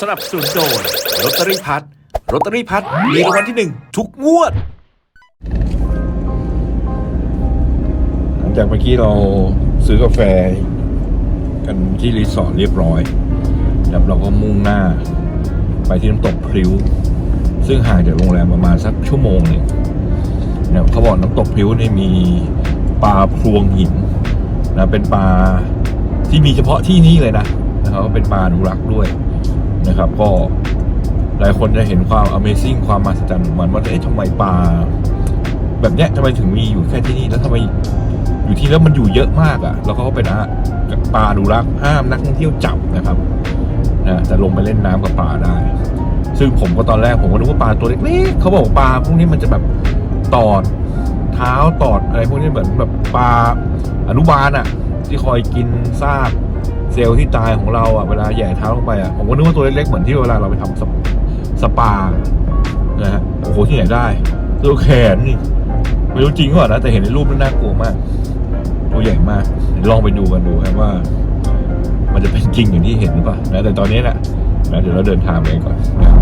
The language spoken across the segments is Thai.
สนับสนุนโดยลอตเตอรี่พัดลอตเตอรี่พัดมีรางวัลที่หนึ่งทุกงวด หลังจากเมื่อกี้เราซื้อกาแฟ กันที่รีสอร์ทเรียบร้อยแล้วเราก็มุ่งหน้า ไปที่น้ำตกพริ้ว ซึ่งห่างจากโรงแรมประมาณสักชั่วโมงหนึ่งเนี่ยเขาบอกน้ำตกพริ้วนี่มีปลาพรวงหินนะเป็นปลาที่มีเฉพาะที่นี่เลยนะนะครับก็เป็นปลาอนุรักษ์ด้วย นะครับ ก็หลายคนจะเห็นความ Amazing ความมหัศจรรย์ของมันว่าเอ๊ะทำไมปลาแบบเนี้ยทำไมถึงมีอยู่แค่ที่นี่แล้วทำไมอยู่ที่แล้วมันอยู่เยอะมากอะ่ะ แล้วเขาก็เป็นปลาดูรักห้ามนักท่องเที่ยวจับนะครับนะแต่ลงไปเล่นน้ำกับปลาได้ ซึ่งผมก็ตอนแรกผมก็นึกว่าปลาตัวเล็กๆเขาบอกว่าปลาพวกนี้มันจะแบบตอดเท้าตอดอะไรพวกนี้เหมือนแบบปลาอนุบาลอะ่ะ ที่คอยกินซาก เซลล์ที่ตายของเราอะเวลาแย่เท้าลงไปอะผมก็นึกว่าตัวเล็กๆเหมือนที่เวลาเราไปทำสปสปานะฮะโอ้โหที่ไหนได้ตัวแขนนี่ไม่รู้จริงก่อนนะแต่เห็นในรูปน่ากลัวมาก ตัวใหญ่มากลองไปดูกันดูครับว่า มันจะเป็นจริงอย่างที่เห็นหรือเปล่านะแต่ตอนนี้แหละนะเดี๋ยวเราเดินทางไปก่อนนะ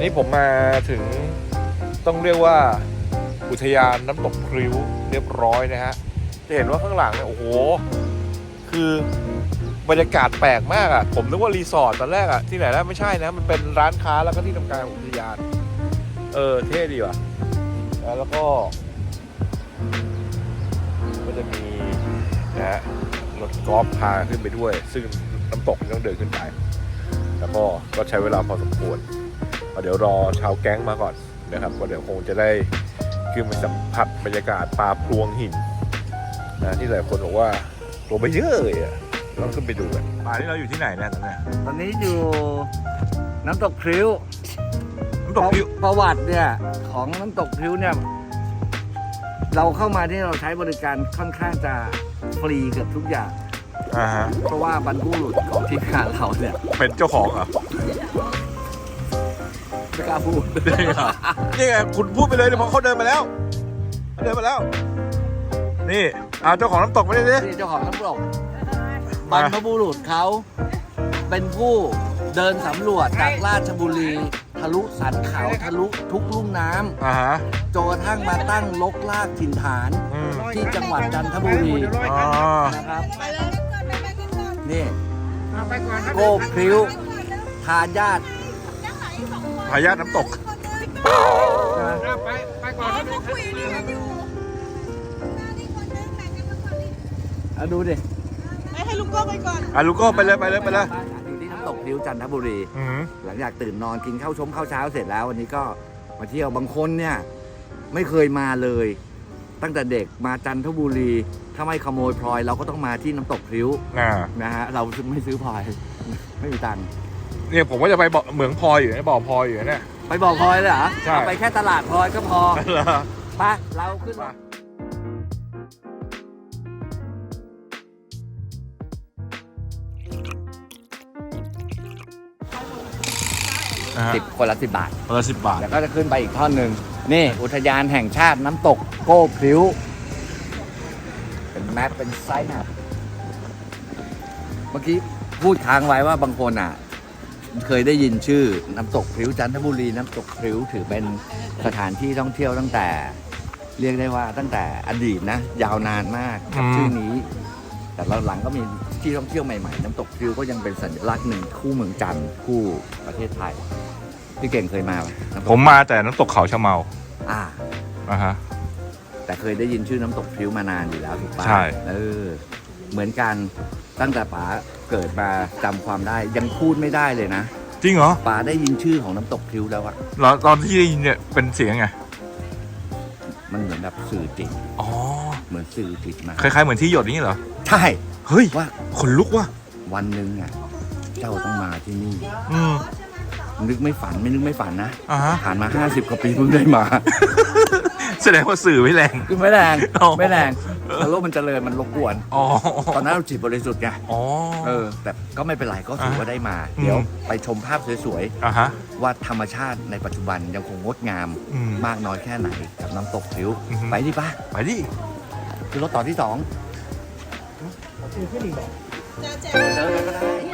นี่ผมมาถึงต้องเรียกว่า อุทยานน้ำตกพริ้วเรียบร้อยนะฮะ จะเห็นว่าข้างหลังเนี่ยโอ้โห คือบรรยากาศแปลกมากอะ่ะ ผมนึกว่ารีสอร์ทตอนแรกอะ่ะ ที่ไหนแล้วไม่ใช่นะ มันเป็นร้านค้าแล้วก็ที่ทำการของอุทยาน เออ เท่ดีว่ะนะแล้วก็ ก็จะมีนะฮะรถกอล์ฟพาขึ้นไปด้วย ซึ่งน้ำตกนี่ต้องเดินขึ้นไป แล้วก็ก็ใช้เวลาพอสมควรเอาเดี๋ยวรอชาวแก๊งมาก่อนนะครับก็เดี๋ยวคงจะได้ ขึ้นไปสัมผัสบรรยากาศปลาพลวงหินนะที่หลายคนบอกว่าตัวไปเยอะเลยอะต้องขึ้นไปดูกันป่าที่เราอยู่ที่ไหนเนี่ยตอนเนี้ยตอนนี้อยู่น้ำตกพริ้วน้ำตกพิวประประวัติเนี่ยของน้ำตกพริ้วเนี่ย เราเข้ามาที่เราใช้บริการค่อนข้างจะฟรีเกือบทุกอย่าง อ่าฮะเพราะว่าบรรพบุรุษของทีมงานเราเนี่ยเป็นเจ้าของเหรอ ไม่กล้าพูดนี่ไงนี่ไงคุณพูดไปเลยเดี๋ยวพอเขาเดินมาแล้วเขาเดินมาแล้ว นี่เอาเจ้าของน้ำตกมาดิดินี่เจ้าของน้ำตกบรรพบุรุษเขาเป็นผู้เดินสำรวจจากราชบุรี ทะลุสันเขาทะลุทุกลุ่มน้ำอ่าฮะจนกระทั่งมาตั้งลกลากถิ่นฐาน อืมที่จังหวัดจันทบุรีอ๋อนะครับ ไปเลยไปไปกินก่อนนี่ ไปก่อนครับโก้พริ้วทายาท ทายาทน้ำตกไปไปก่อนครับคุยนี่กันอยู่นี่คนนึงแบ่งกันมาก่อนดิเอาดูดิไปให้ลุงโก้ไปก่อนอะลูกโก้ไปเลยไปเลยไปเลยอยู่ที่น้ำตกพริ้วจันทบุรี อืมหลังจากตื่นนอนกินข้าวชมข้าวเช้าเสร็จแล้ววันนี้ก็มาเที่ยวบางคนเนี่ยไม่เคยมาเลย ตั้งแต่เด็กมาจันทบุรี ถ้าไม่ขโมยพลอยเราก็ต้องมาที่น้ำตกพริ้วอ่า นะฮะเราไม่ซื้อพลอย ไม่มีตังค์ เนี่ยผมก็จะไปบอกเหมืองพลอยอยู่เนี่ยบอกพลอยอยู่เนี่ย ไปบอกพลอยเลยเหรอใช่ เอาไปแค่ตลาดพลอยก็พอเหรอไปเราขึ้นมาอ่าฮะสิบคนละสิบบาท คนละสิบบาท แล้วก็จะขึ้นไปอีกท่อนหนึ่งนี่อุทยานแห่งชาติน้ำตกโก้พริ้ว เป็นแมปเป็นไซน์แมปเมื่อกี้พูดค้างไว้ว่าบางคนอะ เคยได้ยินชื่อน้ำตกพริ้วจันทบุรีน้ำตกพริ้วถือเป็นสถานที่ท่องเที่ยวตั้งแต่ เรียกได้ว่าตั้งแต่อดีตนะ ยาวนานมากกับชื่อนี้ แต่หลังๆก็มีที่ท่องเที่ยวใหม่ๆ น้ำตกพริ้วก็ยังเป็นสัญลักษณ์หนึ่งคู่เมืองจันทร์คู่ประเทศไทยพี่เก่งเคยมาไหมน้ำตกผมมาแต่น้ำตกเขาชะเมา อ่าอ่าฮะแต่เคยได้ยินชื่อน้ำตกพริ้วมานานอยู่แล้วถูกปะใช่เออ เหมือนกันตั้งแต่ป๋าเกิดมาจำความได้ ยังพูดไม่ได้เลยนะจริงเหรอป๋าได้ยินชื่อของน้ำตกพริ้วแล้วอะแล้วตอนที่ได้ยินเนี่ยเป็นเสียงไงมันเหมือนแบบสื่อติดอ๋อเหมือนสื่อติดมาคล้ายๆเหมือนที่หยดนี้เหรอใช่เฮ้ยว่าขนลุกว่ะวันหนึ่งอะเจ้าต้องมาที่นี่ อืมนึกไม่ฝันไม่นึกไม่ฝันนะอ่าฮะผ่านมา 50กว่าปีเพิ่งได้มา แสดงว่าสื่อไม่แรง คือไม่แรงอ๋อ ไม่แรงแต่โลกมันเจริญมันรบกวน อ๋อ ตอนนั้นเราจิตบริสุทธิ์ไงอ๋อ เออ แต่ก็ไม่เป็นไรก็ถือว่าได้มา อืม เดี๋ยวไปชมภาพสวยอ่าฮะ ๆ ว่าธรรมชาติในปัจจุบันยังคงงดงาม อืม มากน้อยแค่ไหนกับน้ำตกพริ้ว อือฮึ ไปดิปะไปดิ คือรถต่อที่สองจะแจก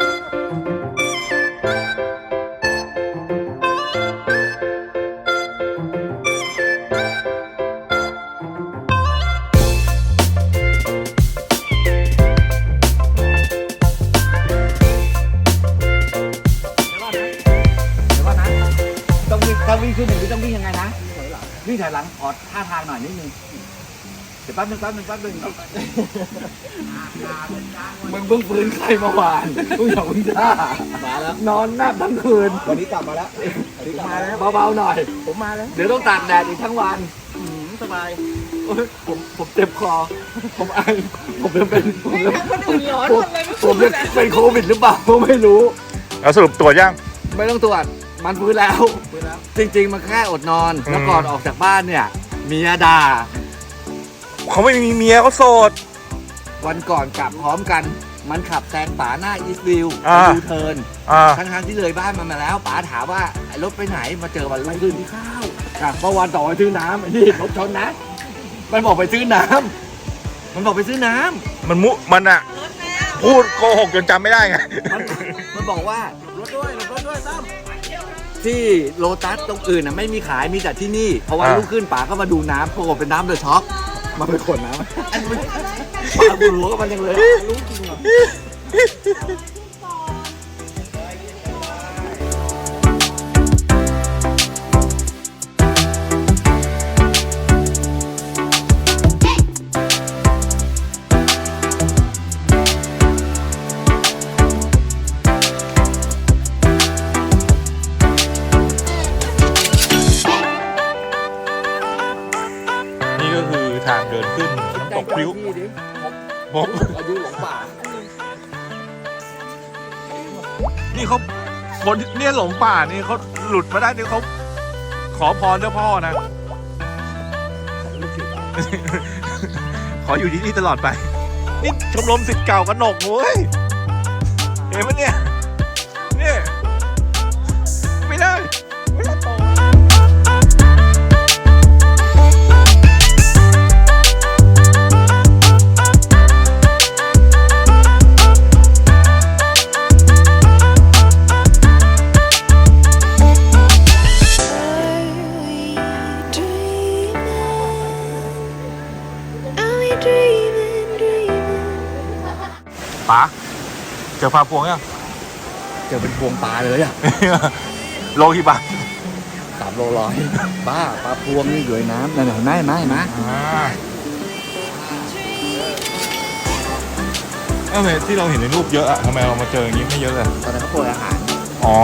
วิ่งถอยหลังขอท่าทางหน่อยนิดนึงเดี๋ยวแป๊บนึงแป๊บนึงแป๊บนึงมึงเพิ่งฟื้นไข้เมื่อวานมึงอย่าเพิ่งท่ามาแล้วนอนนับทั้งคืนวันนี้กลับมาแล้ววันนี้กลับมาแล้วเบาๆหน่อย ผมมาแล้ว เดี๋ยวต้องตากแดดอีกทั้งวันอืมสบายโอ๊ยผมผมเจ็บคอ ผมไอผมจะเป็นผมจะคนอื่นร้อนหมดเลยผมจะเป็นโควิดหรือเปล่าก็ไม่รู้แล้วสรุปตรวจยังไม่ต้องตรวจ มันฟื้นแล้ว จริง ๆ มันแค่อดนอน แล้วก่อนออกจากบ้านเนี่ยเมียด่า เขาไม่มีเมียเขาโสด วันก่อนกลับพร้อมกัน มันขับแซงป๋าหน้าอีสต์วิวอ่า ดูเทิร์นอ่า ทั้งๆที่เลยบ้านมันมาแล้วป๋าถามว่าไอ้รถไปไหนมาเจอวันรุ่งขึ้นที่ข้าวครับเมื่อวานต่อไปซื้อน้ำไอ้นี่รถชนนะ มันบอกไปซื้อน้ำมันบอกไปซื้อน้ำ มันมุ มันอะรถแม่พูดโกหกจนจำไม่ได้ไง มันมันบอกว่ารถด้วยรถด้วยตั้ม ที่โลตัสตรงอื่นน่ะไม่มีขายมีแต่ที่นี่เพราะว่าอ่า ลูกขึ้นป๋าก็มาดูน้ำปรากฏเป็นน้ำเดือดช็อกมาไปขนน้ำอันนี้ป๋าบูหัวกับมันยังเลยรู้จริงเหรอ นี่เขาคนเนี่ยหลงป่านี่เขาหลุดมาได้นี่เขาขอพรเจ้าพ่อนะ ขออยู่ที่นี่ตลอดไป นี่ชมรมสิทธิ์เก่ากระหนกเว้ยเห็นไหมเนี่ยเนี่ยไม่ได้ เจอพาพวงยัง เจอเป็นพวงปลาเลยอะ โลกี่บาทสามโลร้อยบ้าปลาพวงนี่อยู่ในน้ำนั่นเห็นไหมเห็นไหมเห็นไหมอ่าเอ้าทำไมที่เราเห็นในรูปเยอะอะทำไมเรามาเจออย่างนี้ไม่เยอะเลย ตอนนั้นเขาโปรยอาหาร อ๋อ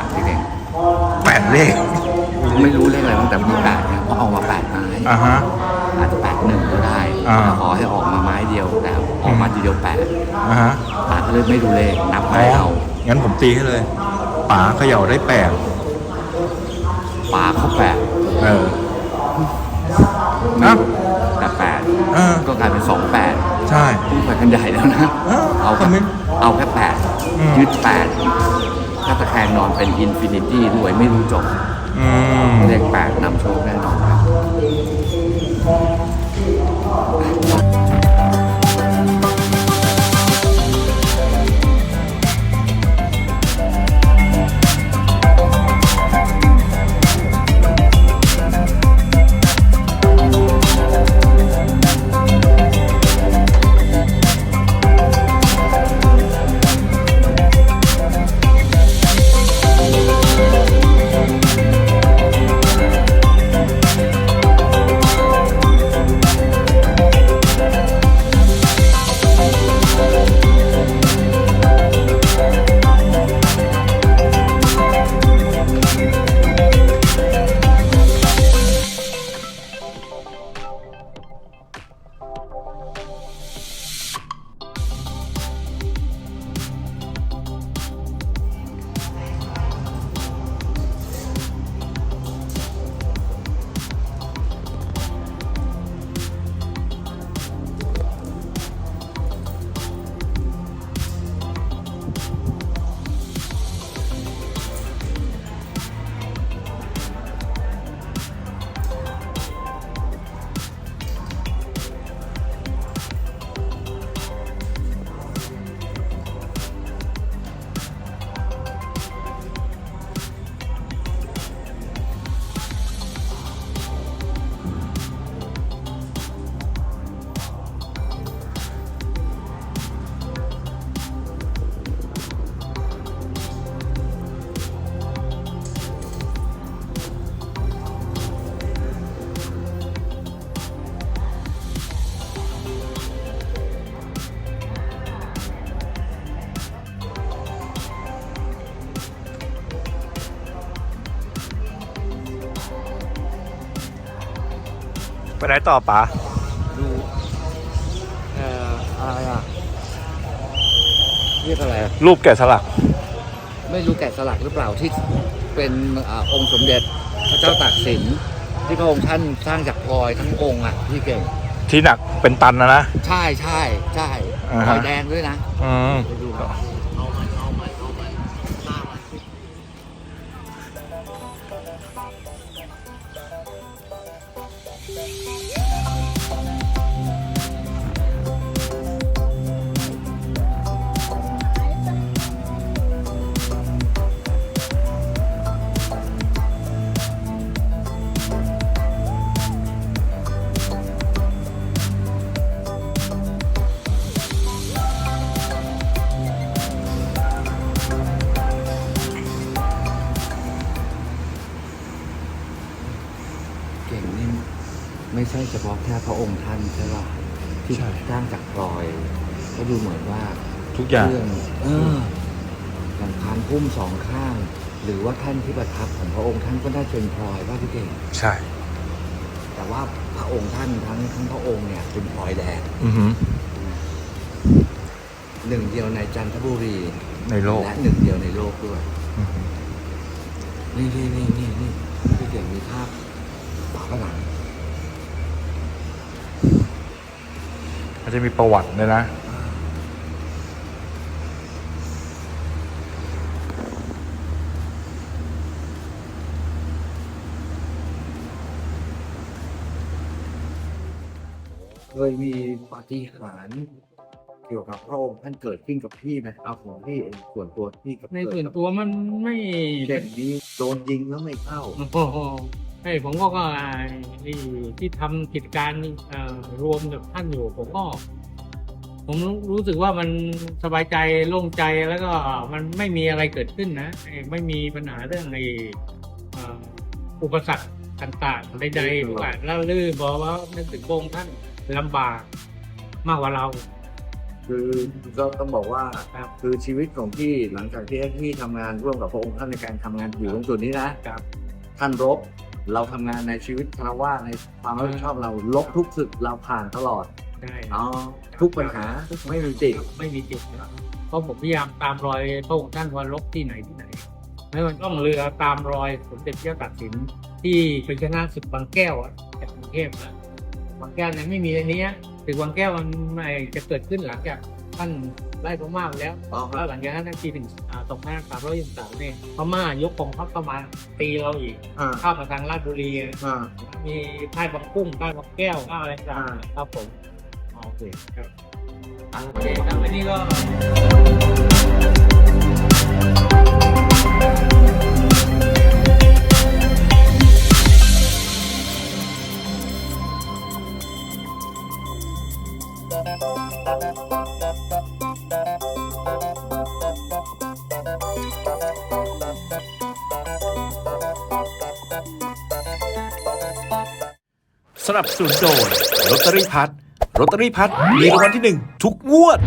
วดนี้มีแปดพี่เก่งแปดเลขไม่รู้เลขอะไรตั้งแต่มีแปดเนี่ยเพราะเอามาแปดไม้อ่าฮะ อาจจะแปดหนึ่งก็ได้อ่า แต่ขอให้ออกมาไม้เดียวแต่ออกมาทีเดียวแปดอ่าฮะป๋าก็เลยไม่ดูเลขนับไม้เอางั้นผมตีให้เลยป๋าเขย่าได้แปดป๋าเขาแปดเออนะแต่แปดเออก็กลายเป็นสองแปดใช่พุ่งไปกันใหญ่แล้วนะ เออเอาทำไมแค่เอาแค่แปดอืม ยึดแปด ถ้าตะแคงนอนเป็นอินฟินิตี้ด้วยไม่รู้จบอืม เลขแปดนำโชคแน่นอนครับ ไปไหนต่อป๋าดูเอ่ออะไรอะเรียกอะไรอะรูปแกะสลัก ไม่รู้แกะสลักหรือเปล่าที่เป็นอาองค์สมเด็จพระเจ้าตากสิน ที่พระองค์ท่านสร้างจากพลอยทั้งองค์อะพี่เก่ง ที่หนักเป็นตันนะนะ ใช่ใช่ใช่อ่าฮะ พลอยแดงด้วยนะอืม ไปดูก่อน อย่างเครื่องเอออย่างพานพุ่มสองข้าง หรือว่าท่านที่ประทับของพระองค์ท่านก็ได้เป็นพลอยว่าพี่เก่งใช่ แต่ว่าพระองค์ท่านทั้งทั้งพระองค์เนี่ยเป็นพลอยแดงอือหือ หนึ่งเดียวในจันทบุรีในโลก และหนึ่งเดียวในโลกด้วย อือหือนี่นี่นี่นี่นี่พี่เก่งมีภาพฝาผนัง มันจะมีประวัติเลยนะ เคยมีปาฏิหาริย์เกี่ยวกับพระองค์ท่านเกิดขึ้นกับพี่ไหมเอาของพี่เองส่วนตัวพี่กับในเกิดส่วนกับตัวมันไม่เช่นนี้โดนยิงแล้วไม่เข้า โอ้โหไอ้ผมก็ก็ไอ้ที่ที่ทำกิจการเอ่อรวมกับท่านอยู่ ผมก็ ผมรู้สึกว่ามันสบายใจโล่งใจแล้วก็มันไม่มีอะไรเกิดขึ้นนะไอ้ไม่มีปัญหาเรื่องในเอ่ออุปสรรคต่างๆใดๆว่าเล่าลื่นบอกว่านึกถึงพระองค์ท่าน ลำบากมากกว่าเรา คือก็ต้องบอกว่าครับคือชีวิตของพี่หลังจากที่พี่ทำงานร่วมกับพระองค์ท่านในการทำงานอยู่ตรงจุดนี้นะครับ ท่านรบ เราทำงานในชีวิตคารวะในความรับผิดชอบเราลบทุกศึกเราผ่านตลอดได้อ๋อทุกปัญหาไม่มีติดไม่มีจิตนะเพราะผมพยายามตามรอยพระองค์ท่านว่าลบที่ไหนที่ไหน ไม่ว่าต้องเรือตามรอยสมเด็จเจ้าตากสินที่เป็นชนะศึกบางแก้วอะจากกรุงเทพนะ บางแก้วเนี่ยไม่มีในนี้ศึกบางแก้วมันไม่จะเกิดขึ้นหลังจากท่านไล่พม่าไปแล้วอ๋อคแล้รัวบหลังจากนั้นปีหนึ่งสองพันสามร้อยยี่สิบสามเนี่ยพม่ายกกองทัพเข้ามาตีเราอีกอ่าเข้ามาทางลาดบุรี อ่ามีค่ายบางกุ้งค่ายบางแก้วค่ายอะไรต่างอ่าๆครับผมโอเคครับอะโอเคครับวันนี้ก็ สนับสนุนโดยลอตเตอรี่พัดลอตเตอรี่พัดมีรางวัลที่หนึ่งทุกงวด